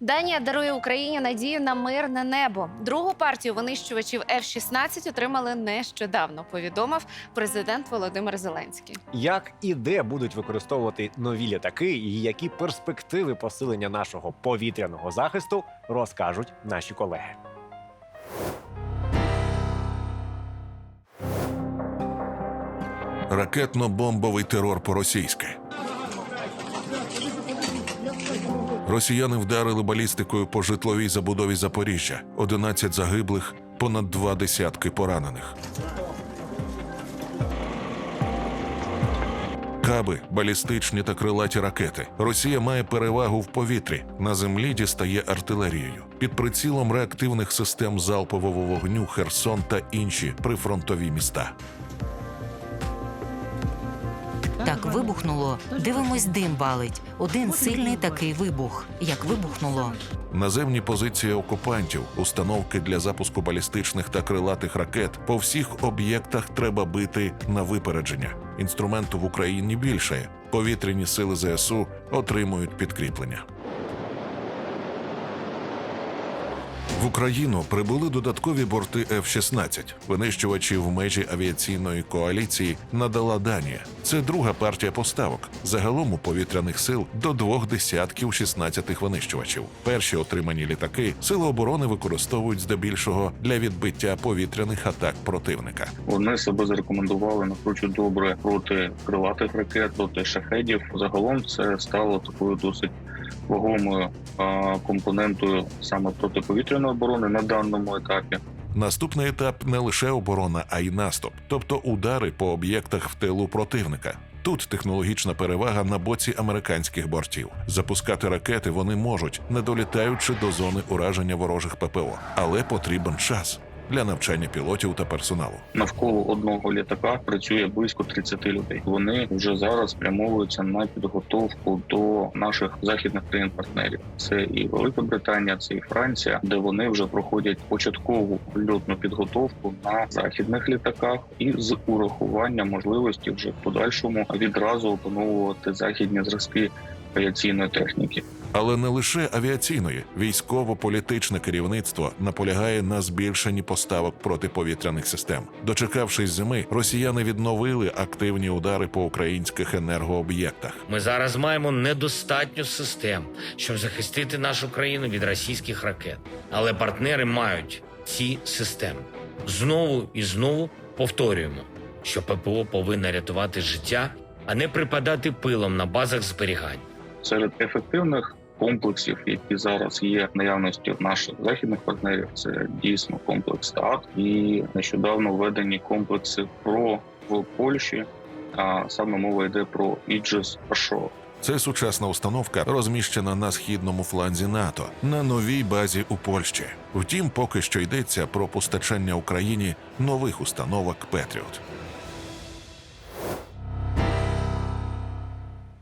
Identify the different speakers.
Speaker 1: Данія дарує Україні надію на мирне небо. Другу партію винищувачів F-16 отримали нещодавно. Повідомив президент Володимир Зеленський.
Speaker 2: Як і де будуть використовувати нові літаки, і які перспективи посилення нашого повітряного захисту розкажуть наші колеги.
Speaker 3: Ракетно-бомбовий терор по-російськи. Росіяни вдарили балістикою по житловій забудові Запоріжжя. 11 загиблих, понад два десятки поранених. Каби, балістичні та крилаті ракети. Росія має перевагу в повітрі. На землі дістає артилерією. Під прицілом реактивних систем залпового вогню Херсон та інші прифронтові міста.
Speaker 4: Так вибухнуло. Дивимось, дим валить. Один сильний такий вибух. Як вибухнуло.
Speaker 3: Наземні позиції окупантів, установки для запуску балістичних та крилатих ракет по всіх об'єктах треба бити на випередження. Інструменту в Україні більше. Повітряні сили ЗСУ отримують підкріплення. Україну прибули додаткові борти F-16. Винищувачі в межі авіаційної коаліції надала Данія. Це друга партія поставок. Загалом у повітряних сил до двох десятків 16 винищувачів. Перші отримані літаки сили оборони використовують здебільшого для відбиття повітряних атак противника.
Speaker 5: Вони себе зарекомендували напрочуд добре проти крилатих ракет, проти шахедів. Загалом це стало такою досить вагомою компонентою саме протиповітряної оборони на даному етапі.
Speaker 3: Наступний етап не лише оборона, а й наступ, тобто удари по об'єктах в тилу противника. Тут технологічна перевага на боці американських бортів. Запускати ракети вони можуть, не долітаючи до зони ураження ворожих ППО, але потрібен час для навчання пілотів та персоналу.
Speaker 5: Навколо одного літака працює близько 30 людей. Вони вже зараз спрямовуються на підготовку до наших західних країн-партнерів. Це і Велика Британія, це і Франція, де вони вже проходять початкову льотну підготовку на західних літаках і з урахуванням можливості вже в подальшому відразу опановувати західні зразки авіаційної техніки.
Speaker 3: Але не лише авіаційної, військово-політичне керівництво наполягає на збільшенні поставок протиповітряних систем. Дочекавшись зими, росіяни відновили активні удари по українських енергооб'єктах.
Speaker 6: Ми зараз маємо недостатньо систем, щоб захистити нашу країну від російських ракет. Але партнери мають ці системи. Знову і знову повторюємо, що ППО повинна рятувати життя, а не припадати пилом на базах зберігань.
Speaker 5: Серед ефективних комплексів, які зараз є наявності наших західних партнерів, це дійсно комплекс ТААТ і нещодавно введені комплекси ПРО в Польщі. А саме мова йде про Aegis Ashore.
Speaker 3: Це сучасна установка, розміщена на східному фланзі НАТО на новій базі у Польщі. Втім, поки що йдеться про постачання Україні нових установок Петріот.